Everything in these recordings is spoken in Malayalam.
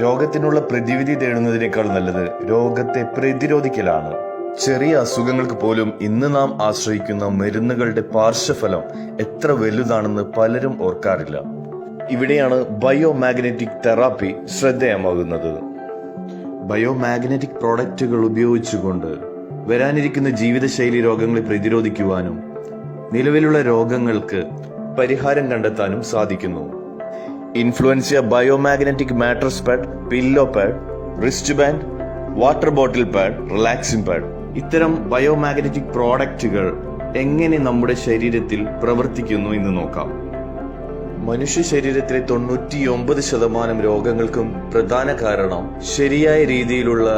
രോഗത്തിനുള്ള പ്രതിവിധി തേടുന്നതിനേക്കാൾ നല്ലത് രോഗത്തെ പ്രതിരോധിക്കലാണ്. ചെറിയ അസുഖങ്ങൾക്ക് പോലും ഇന്ന് നാം ആശ്രയിക്കുന്ന മരുന്നുകളുടെ പാർശ്വഫലം എത്ര വലുതാണെന്ന് പലരും ഓർക്കാറില്ല. ഇവിടെയാണ് ബയോമാഗ്നറ്റിക് തെറാപ്പി ശ്രദ്ധേയമാകുന്നത്. ബയോമാഗ്നറ്റിക് പ്രോഡക്റ്റുകൾ ഉപയോഗിച്ചുകൊണ്ട് വരാനിരിക്കുന്ന ജീവിതശൈലി രോഗങ്ങളെ പ്രതിരോധിക്കുവാനും നിലവിലുള്ള രോഗങ്ങൾക്ക് പരിഹാരം കണ്ടെത്താനും സാധിക്കുന്നു. Influenzia biomagnetic mattress pad pillow pad wrist band water bottle pad relaxing pad ഇത്തരം ബയോമാഗ്നറ്റിക് പ്രോഡക്റ്റുകൾ എങ്ങനെ നമ്മുടെ ശരീരത്തിൽ പ്രവർത്തിക്കുന്നു എന്ന് നോക്കാം. മനുഷ്യ ശരീരത്തിലെ തൊണ്ണൂറ്റിയൊമ്പത് ശതമാനം രോഗങ്ങൾക്കും പ്രധാന കാരണം ശരിയായ രീതിയിലുള്ള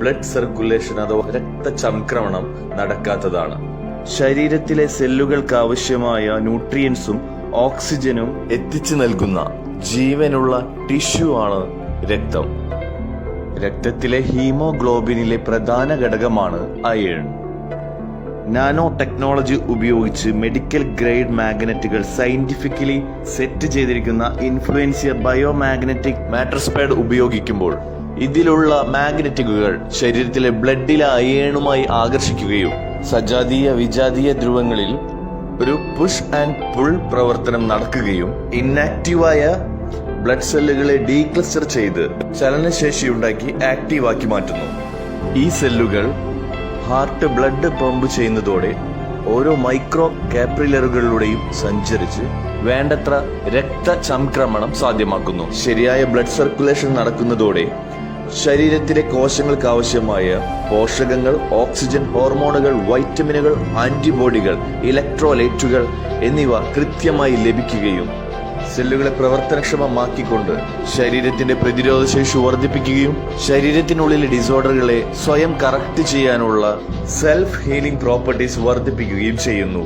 ബ്ലഡ് സർക്കുലേഷൻ അഥവാ രക്തചംക്രമണം നടക്കാത്തതാണ്. ശരീരത്തിലെ സെല്ലുകൾക്ക് ആവശ്യമായ ന്യൂട്രിയൻസും ഓക്സിജനും എത്തിച്ചു നൽകുന്ന ജീവനുള്ള ടിഷ്യൂ ആണ് രക്തം. രക്തത്തിലെ ഹീമോഗ്ലോബിനിലെ പ്രധാന ഘടകമാണ് അയൺ. നാനോ ടെക്നോളജി ഉപയോഗിച്ച് മെഡിക്കൽ ഗ്രേഡ് മാഗ്നറ്റുകൾ സയന്റിഫിക്കലി സെറ്റ് ചെയ്തിരിക്കുന്ന ഇൻഫ്ലുവൻസിയ ബയോമാഗ്നറ്റിക് മാഗ്നറ്റിക് പാഡ് ഉപയോഗിക്കുമ്പോൾ ഇതിലുള്ള മാഗ്നറ്റിക്കുകൾ ശരീരത്തിലെ ബ്ലഡിലെ അയേണുമായി ആകർഷിക്കുകയും സജാതീയ വിജാതീയ ധ്രുവങ്ങളിൽ ഒരു പുഷ് ആൻഡ് പുൾ പ്രവർത്തനം നടക്കുകയും ഇന്നാക്റ്റീവായ ബ്ലഡ് സെല്ലുകളെ ഡീക്ലസ്റ്റർ ചെയ്ത് ചലനശേഷി ഉണ്ടാക്കി ആക്റ്റീവാക്കി മാറ്റുന്നു. ഈ സെല്ലുകൾ ഹാർട്ട് ബ്ലഡ് പമ്പ് ചെയ്യുന്നതോടെ ഓരോ മൈക്രോ കാപ്രിലറുകളിലൂടെയും സഞ്ചരിച്ച് വേണ്ടത്ര രക്തചംക്രമണം സാധ്യമാക്കുന്നു. ശരിയായ ബ്ലഡ് സർക്കുലേഷൻ നടക്കുന്നതോടെ ശരീരത്തിലെ കോശങ്ങൾക്ക് ആവശ്യമായ പോഷകങ്ങൾ ഓക്സിജൻ ഹോർമോണുകൾ വൈറ്റമിനുകൾ ആന്റിബോഡികൾ ഇലക്ട്രോലൈറ്റുകൾ എന്നിവ കൃത്യമായി ലഭിക്കുകയും സെല്ലുകളെ പ്രവർത്തനക്ഷമമാക്കിക്കൊണ്ട് ശരീരത്തിന്റെ പ്രതിരോധ ശേഷി വർദ്ധിപ്പിക്കുകയും ശരീരത്തിനുള്ളിലെ ഡിസോർഡറുകളെ സ്വയം കറക്റ്റ് ചെയ്യാനുള്ള സെൽഫ് ഹീലിംഗ് പ്രോപ്പർട്ടീസ് വർദ്ധിപ്പിക്കുകയും ചെയ്യുന്നു.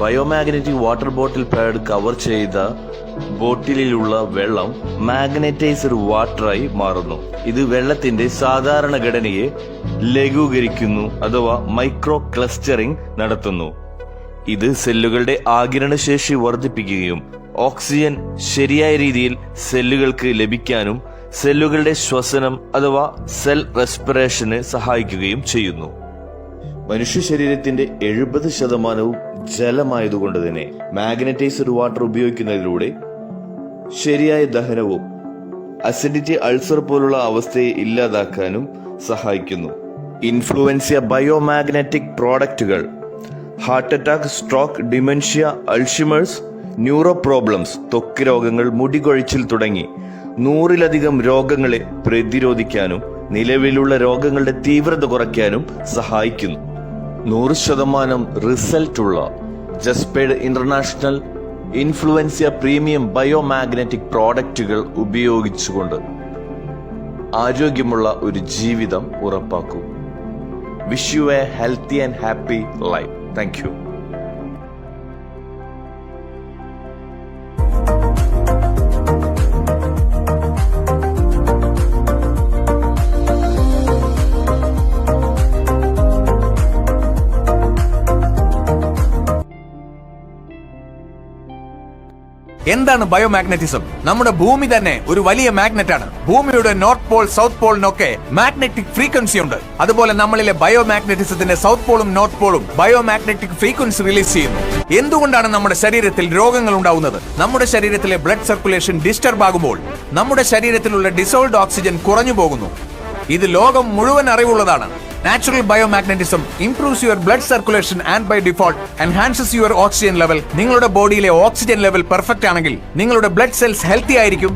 Biomagnetic water bottle pad cover ചെയ്ത ബോട്ടിലിലുള്ള വെള്ളം മാഗ്നറ്റൈസർ വാട്ടറായി മാറുന്നു. ഇത് വെള്ളത്തിന്റെ സാധാരണ ഘടനയെ ലഘൂകരിക്കുന്നു അഥവാ മൈക്രോ ക്ലസ്റ്ററിംഗ് നടത്തുന്നു. ഇത് സെല്ലുകളുടെ ആകിരണശേഷി വർദ്ധിപ്പിക്കുകയും ഓക്സിജൻ ശരിയായ രീതിയിൽ സെല്ലുകൾക്ക് ലഭിക്കാനും സെല്ലുകളുടെ ശ്വസനം അഥവാ സെൽ റെസ്പിറേഷന് സഹായിക്കുകയും ചെയ്യുന്നു. മനുഷ്യ ശരീരത്തിന്റെ എഴുപത് ശതമാനവും ജലമായതുകൊണ്ട് തന്നെ മാഗ്നറ്റൈസ്ഡ് വാട്ടർ ഉപയോഗിക്കുന്നതിലൂടെ ശരിയായ ദഹനവും അസിഡിറ്റി അൾസർ പോലുള്ള അവസ്ഥയെ ഇല്ലാതാക്കാനും സഹായിക്കുന്നു. ഇൻഫ്ലുവൻസിയ ബയോമാഗ്നറ്റിക് പ്രോഡക്റ്റുകൾ heart attack stroke dementia Alzheimer's neuro problems ത്വക്ക് രോഗങ്ങൾ മുടികൊഴിച്ചിൽ തുടങ്ങി നൂറിലധികം രോഗങ്ങളെ പ്രതിരോധിക്കാനും നിലവിലുള്ള രോഗങ്ങളുടെ തീവ്രത കുറയ്ക്കാനും സഹായിക്കുന്നു. നൂറ് ശതമാനം റിസൾട്ടുള്ള ജസ്പേഡ് ഇന്റർനാഷണൽ ഇൻഫ്ലുവൻസിയ പ്രീമിയം ബയോമാഗ്നറ്റിക് പ്രോഡക്റ്റുകൾ ഉപയോഗിച്ചുകൊണ്ട് ആരോഗ്യമുള്ള ഒരു ജീവിതം ഉറപ്പാക്കൂ. Wish you a healthy and happy life. Thank you. എന്താണ് ബയോമാഗ്നറ്റിസം? നമ്മുടെ ഭൂമി തന്നെ ഒരു വലിയ മാഗ്നറ്റ് ആണ് ഭൂമിയുടെ നോർത്ത് പോൾ സൗത്ത് പോളിനൊക്കെ മാഗ്നറ്റിക് ഫ്രീക്വൻസി ഉണ്ട്. അതുപോലെ നമ്മളിലെ ബയോമാഗ്നറ്റിസത്തിന്റെ സൗത്ത് പോളും നോർത്ത് പോളും ബയോമാഗ്നറ്റിക് ഫ്രീക്വൻസി റിലീസ് ചെയ്യുന്നു. എന്തുകൊണ്ടാണ് നമ്മുടെ ശരീരത്തിൽ രോഗങ്ങൾ ഉണ്ടാവുന്നത്? നമ്മുടെ ശരീരത്തിലെ ബ്ലഡ് സർക്കുലേഷൻ ഡിസ്റ്റർബ് ആകുമ്പോൾ നമ്മുടെ ശരീരത്തിലുള്ള ഡിസോൾഡ് ഓക്സിജൻ കുറഞ്ഞു പോകുന്നു. ഇത് ലോകം മുഴുവൻ അറിവുള്ളതാണ്. Natural biomagnetism improves your blood circulation and by default enhances your oxygen level നിങ്ങളുടെ ബോഡിയിലെ ഓക്സിജൻ ലെവൽ പെർഫെക്റ്റ് ആണെങ്കിൽ നിങ്ങളുടെ ബ്ലഡ് സെൽസ് ഹെൽത്തി ആയിരിക്കും.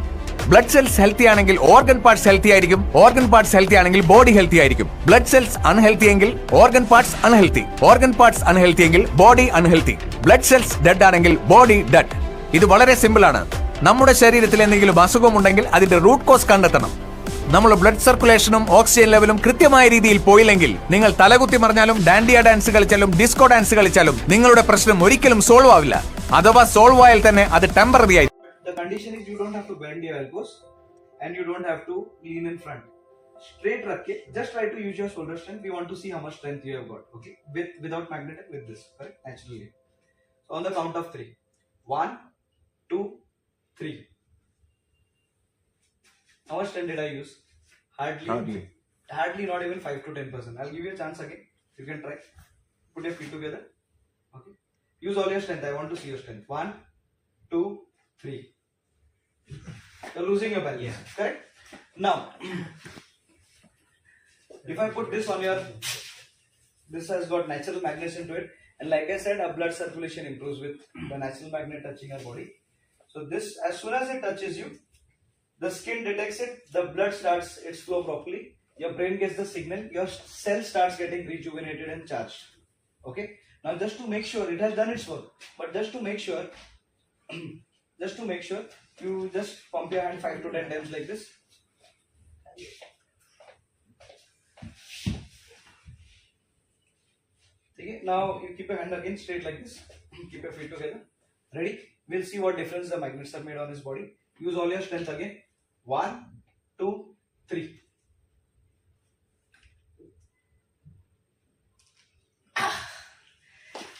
ബ്ലഡ് സെൽസ് ഹെൽത്തി ആണെങ്കിൽ ഓർഗൻ പാർട്സ് ഹെൽത്തി ആയിരിക്കും. ഓർഗൻ പാർട്സ് ഹെൽത്തി ആണെങ്കിൽ ബോഡി ഹെൽത്തി ആയിരിക്കും. ബ്ലഡ് സെൽസ് അൺഹെൽത്തി എങ്കിൽ organ parts unhealthy organ parts unhealthy എങ്കിൽ body unhealthy blood cells dead ആണെങ്കിൽ ബോഡി ഡെഡ് ഇത് വളരെ സിമ്പിൾ ആണ്. നമ്മുടെ ശരീരത്തിൽ എന്തെങ്കിലും അസുഖമുണ്ടെങ്കിൽ അതിന്റെ റൂട്ട് കോസ് കണ്ടെത്തണം. നമ്മുടെ ബ്ലഡ് സർക്കുലേഷനും ഓക്സിജൻ ലെവലും കൃത്യമായ രീതിയിൽ പോയില്ലെങ്കിൽ നിങ്ങൾ തലകുത്തി മറിഞ്ഞാലും ഡാൻഡിയ ഡാൻസ് കളിച്ചാലും ഡിസ്കോ ഡാൻസ് കളിച്ചാലും നിങ്ങളുടെ പ്രശ്നം ഒരിക്കലും സോൾവ് ആവില്ല അഥവാ സോൾവ് ആയാൽ തന്നെ അത് ടെമ്പററി ആയി. Straight rakhe, just try to use your shoulder strength. We want to see how much strength you have got. Okay, with without magnetic, with this, correct? Naturally. So on the count of three. One, two, three. How much strength did I use? Hardly. Hardly. Hardly not even 5 to 10 percent. I'll give you a chance again. You can try. Put your feet together. Okay. Use all your strength. I want to see your strength. One, two, three. You're losing your balance. Yeah. Correct? Now, if I put this on your, this has got natural magnets into it, and like I said, our blood circulation improves with the natural magnet touching our body. So this, as soon as it touches you, the skin detects it, the blood starts its flow properly, your brain gets the signal, your cell starts getting rejuvenated and charged. Okay. Now, just to make sure it has done its work, but just to make sure, just to make sure, you just pump your hand five to ten times like this. Okay. Now you keep your hand again straight like this. Keep your feet together. Ready? We'll see what difference the magnets have made on his body. Use all your strength again. One, two, three.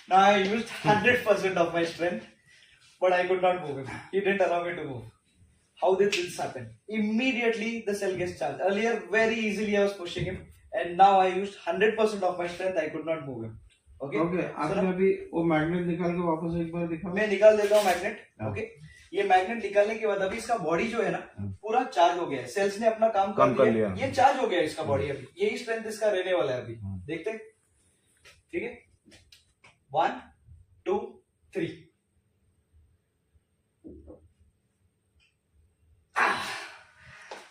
Now I used hundred percent of my strength, but I could not move him. He didn't allow me to move. How did this happen? Immediately the cell gets charged. Earlier, very easily I was pushing him, and now I used hundred percent of my strength. I could not move him. Okay. Okay So आपने अभी वो मैग्नेट निकाल के वापस एक बार दिखाओ मैं निकाल देता हूँ मैग्नेट हाँ। ओके ये मैग्नेट निकालने के बाद अभी इसका बॉडी जो है ना पूरा चार्ज हो गया है। सेल्स ने अपना काम कर लिया लिया। ये चार्ज हो गया है इसका बॉडी अभी। यही स्ट्रेंथ इसका रहने वाला है अभी। हाँ। देखते ठीक है? One two three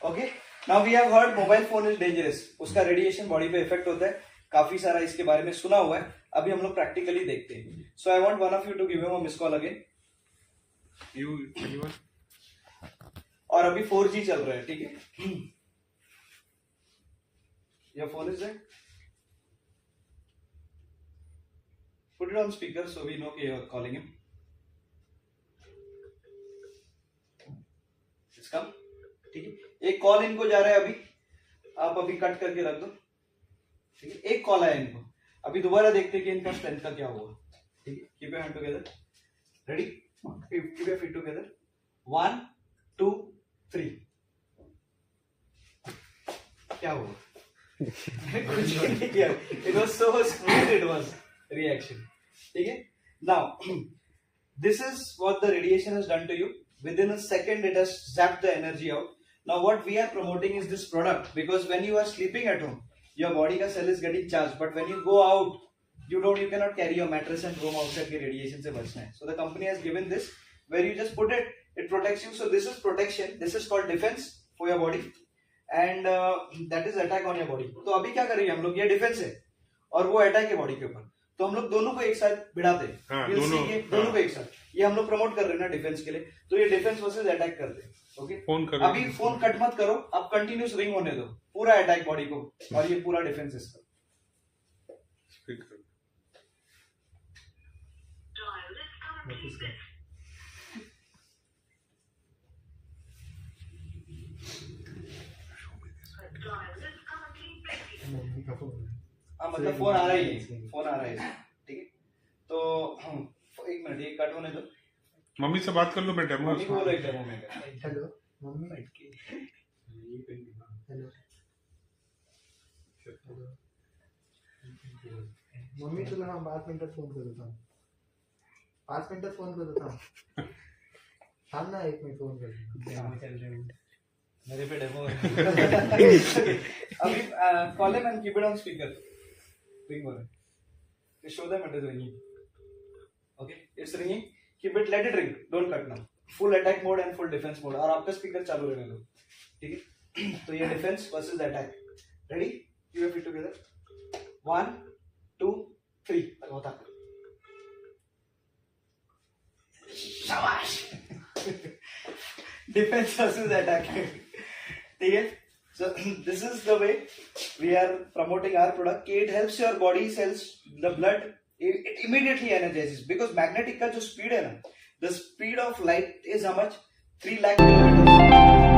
okay now we have heard mobile phone is dangerous उसका रेडिएशन बॉडी पे इफ़ेक्ट होता है। काफ़ी सारा इसके बारे में सुना हुआ है। अभी हम लोग प्रैक्टिकली देखते हैं। So I want one of you to give him a miss call again you और अभी 4G चल रहा है, ठीक है? Is there put it on speaker so we know कि यू आर कॉलिंग हिम इसका ठीक है? एक कॉल इनको जा रहा है अभी। आप अभी कट करके रख दो। ठीक है? एक कॉल आया इनको। अभी दोबारा देखते हैं कि इनका स्ट्रेंथ का क्या हुआ। ठीक है? Keep your hand together ready keep your feet together one two three क्या हुआ कुछ नहीं किया it was so smooth it was reaction ठीक है now this is what the radiation has done to you within a second it has zapped the energy out now what we are promoting is this product because when you are sleeping at home your body ka cell is getting charged but when you go out you don't you cannot carry your mattress and roam outside के radiation से बचना है so the company has given this where you just put it it protects you so this is protection this is called defense for your body and uh, that is attack on your body तो अभी क्या करेंगे हम लोग ये डिफेंस है और वो अटैक है बॉडी के ऊपर तो हम लोग दोनों को एक साथ भिड़ाते हैं हाँ, We'll दोनों, हाँ। दोनों को एक साथ ये हम लोग प्रमोट कर रहे हैं ना डिफेंस के लिए तो ये डिफेंस वर्सेस अटैक करते हैं ओके फ़ोन कर अभी फ़ोन कट मत करो आप कंटिन्यूस रिंग होने दो पूरा अटैक बॉडी को और ये पूरा डिफेंस इसका हाँ मतलब फ़ोन आ रहा है फ़ोन आ रहा है ठीक है? तो एक मिनट ये कट होने दो। मम्मी से बात कर लो मैं डेमो मम्मी को बोलो एक डेमो में हेलो मम्मी? हेलो। मम्मी तुला हा पाच मिनिटात फ़ोन करत होता पाच मिनिटात फ़ोन करत होता थांब ना एक मिनट फ़ोन करतो मेरे पे डेमो अभी call him and keep it on speaker ring हो रहा है। Show them it is ringing okay it's ringing keep it let it ring don't cut now full attack mode and full defence mode और आपका स्पीकर चालू रहने दो ठीक है? तो ये defence versus attack ready keep your feet together one two three होता। डिफेंस वर्सेज अटैकिंग ठीक है? So this is the way we are promoting our product it helps your body cells the blood it immediately energise because magnetic का जो स्पीड है ना the speed of light is हम थ्री लैख किलोमीटर